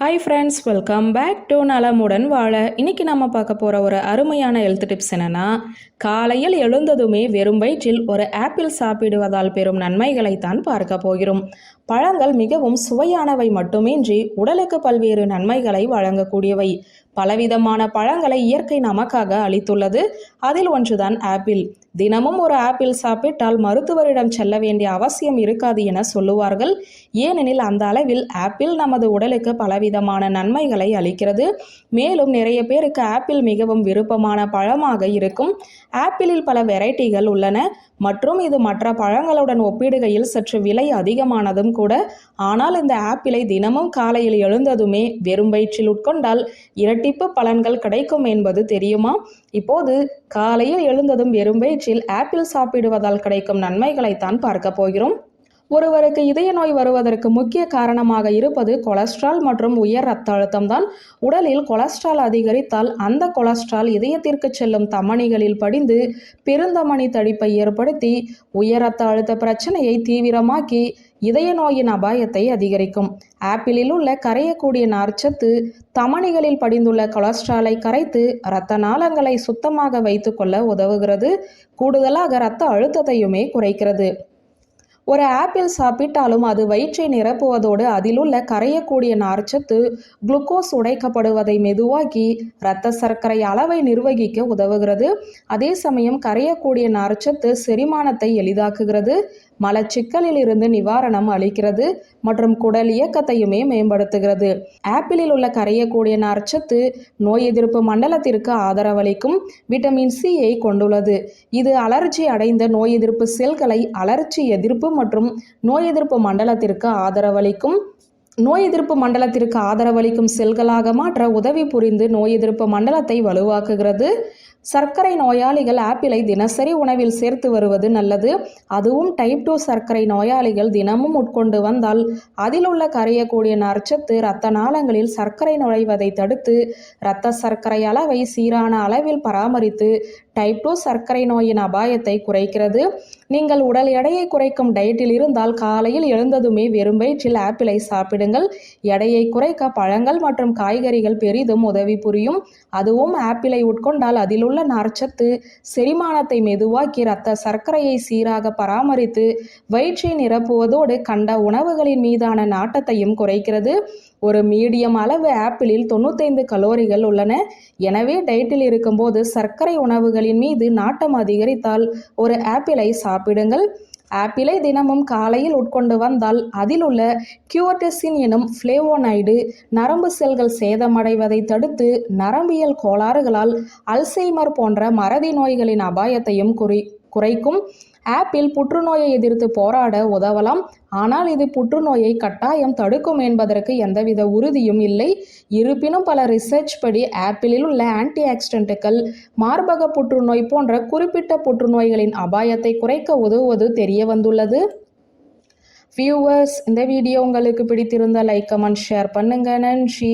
Hi friends welcome back to Nalamudan Vaazha. இன்னைக்கு நம்ம பார்க்க போகிற ஒரு அருமையான ஹெல்த் டிப்ஸ் என்னென்னா காலையில் எழுந்ததுமே வெறும் வயிற்றில் ஒரு ஆப்பிள் சாப்பிடுவதால் பெறும் நன்மைகளைத்தான் பார்க்க போகிறோம். பழங்கள் மிகவும் சுவையானவை மட்டுமின்றி உடலுக்கு பல்வேறு நன்மைகளை வழங்கக்கூடியவை. பலவிதமான பழங்களை இயற்கை நமக்காக அளித்துள்ளது. அதில் ஒன்றுதான் ஆப்பிள். தினமும் ஒரு ஆப்பிள் சாப்பிட்டால் மருத்துவரிடம் செல்ல வேண்டிய அவசியம் இருக்காது என சொல்லுவார்கள். ஏனெனில் அந்த அளவில் ஆப்பிள் நமது உடலுக்கு பலவிதமான நன்மைகளை அளிக்கிறது. மேலும் நிறைய பேருக்கு ஆப்பிள் மிகவும் விருப்பமான பழமாக இருக்கும். ஆப்பிளில் பல வெரைட்டிகள் உள்ளன. மற்றும் இது மற்ற பழங்களுடன் ஒப்பிடுகையில் சற்று விலை அதிகமானதும் கூட. ஆனால் இந்த ஆப்பிளை தினமும் காலையில் எழுந்ததுமே வெறும் வயிற்றில் உட்கொண்டால் இரட்டிப்பு பலன்கள் கிடைக்கும் என்பது தெரியுமா? இப்போது காலையில் எழுந்ததும் வெறும் வயிற்றில் ஆப்பிள் சாப்பிடுவதால் கிடைக்கும் நன்மைகளைத்தான் பார்க்க போகிறோம். ஒருவருக்கு இதய நோய் வருவதற்கு முக்கிய காரணமாக இருப்பது கொலஸ்ட்ரால் மற்றும் உயர் ரத்த அழுத்தம் தான் உடலில் கொலஸ்ட்ரால் அதிகரித்தால் அந்த கொலஸ்ட்ரால் இதயத்திற்கு செல்லும் தமனிகளில் படிந்து பெருந்தமணி தடிப்பை ஏற்படுத்தி உயர் ரத்த அழுத்த பிரச்சனையை தீவிரமாக்கி இதய நோயின் அபாயத்தை அதிகரிக்கும். ஆப்பிளில் உள்ள கரையக்கூடிய நார்ச்சத்து தமனிகளில் படிந்துள்ள கொலஸ்ட்ராலை கரைத்து இரத்த நாளங்களை சுத்தமாக வைத்துக்கொள்ள உதவுகிறது. கூடுதலாக இரத்த அழுத்தத்தையுமே குறைக்கிறது. ஒரு ஆப்பிள் சாப்பிட்டாலும் அது வயிற்றை நிரப்புவதோடு அதிலுள்ள கரையக்கூடிய நார்ச்சத்து குளுக்கோஸ் உடைக்கப்படுவதை மெதுவாக்கி இரத்த சர்க்கரை அளவை நிர்வகிக்க உதவுகிறது. அதே சமயம் கரையக்கூடிய நார்ச்சத்து செரிமானத்தை எளிதாக்குகிறது. மலச்சிக்கலில் இருந்து நிவாரணம் அளிக்கிறது மற்றும் குடல் இயக்கத்தையுமே மேம்படுத்துகிறது. ஆப்பிளில் உள்ள கரையக்கூடிய நார்ச்சத்து நோய் எதிர்ப்பு மண்டலத்திற்கு ஆதரவளிக்கும் விட்டமின் சியை கொண்டுள்ளது. இது அலர்ஜி அடைந்த நோய் எதிர்ப்பு செல்களை அலர்ச்சி எதிர்ப்பு மற்றும் நோய் எதிர்ப்பு மண்டலத்திற்கு ஆதரவளிக்கும் நோய் எதிர்ப்பு மண்டலத்திற்கு ஆதரவளிக்கும் செல்களாக மாற்ற உதவி புரிந்து நோய் எதிர்ப்பு மண்டலத்தை வலுவாக்குகிறது. சர்க்கரை நோயாளிகள் ஆப்பிளை தினசரி உணவில் சேர்த்து வருவது நல்லது. அதுவும் டைப் டூ சர்க்கரை நோயாளிகள் தினமும் உட்கொண்டு வந்தால் அதில் உள்ள கரையக்கூடிய நற்சத்து இரத்த நாளங்களில் சர்க்கரை நுழைவதை தடுத்து இரத்த சர்க்கரை அளவை சீரான அளவில் பராமரித்து டைப் டூ சர்க்கரை நோயின் அபாயத்தை குறைக்கிறது. நீங்கள் உடல் எடையை குறைக்கும் டயட்டில் இருந்தால் காலையில் எழுந்ததுமே வெறும் வயிற்றில் ஆப்பிளை சாப்பிடுங்கள். எடையை குறைக்க பழங்கள் மற்றும் காய்கறிகள் பெரிதும் உதவி புரியும். அதுவும் ஆப்பிளை உட்கொண்டால் அதிலுள்ள நார்ச்சத்து செரிமானத்தை மெதுவாக்கி இரத்த சர்க்கரையை சீராக பராமரித்து வயிற்றை நிரப்புவதோடு கண்ட உணவுகளின் மீதான நாட்டத்தையும் குறைக்கிறது. ஒரு மீடியம் அளவு ஆப்பிளில் தொண்ணூத்தைந்து கலோரிகள் உள்ளன. எனவே டயட்டில் இருக்கும்போது சர்க்கரை உணவுகளின் மீது நாட்டம் அதிகரித்தால் ஒரு ஆப்பிளை சாப்பிடுங்கள். ஆப்பிளை தினமும் காலையில் உட்கொண்டு வந்தால் அதில் உள்ள கியூர்டெசின் எனும் ஃப்ளேவோனைடு நரம்பு செல்கள் சேதமடைவதை தடுத்து நரம்பியல் கோளாறுகளால் அல்சைமர் போன்ற மறதி நோய்களின் அபாயத்தையும் குறி குறைக்கும். ஆப்பிள் புற்றுநோயை எதிர்த்து போராட உதவலாம். ஆனால் இது புற்றுநோயை கட்டாயம் தடுக்கும் என்பதற்கு எந்தவித உறுதியும் இல்லை. இருப்பினும் பல ரிசர்ச் படி ஆப்பிளில் உள்ள ஆன்டி ஆக்சிடென்ட்டுகள் மார்பக புற்றுநோய் போன்ற குறிப்பிட்ட புற்றுநோய்களின் அபாயத்தை குறைக்க உதவுவது தெரிய வந்துள்ளது வியூவர்ஸ் இந்த வீடியோ உங்களுக்கு பிடித்திருந்தால் லைக் கமெண்ட் ஷேர் பண்ணுங்க. நன்றி.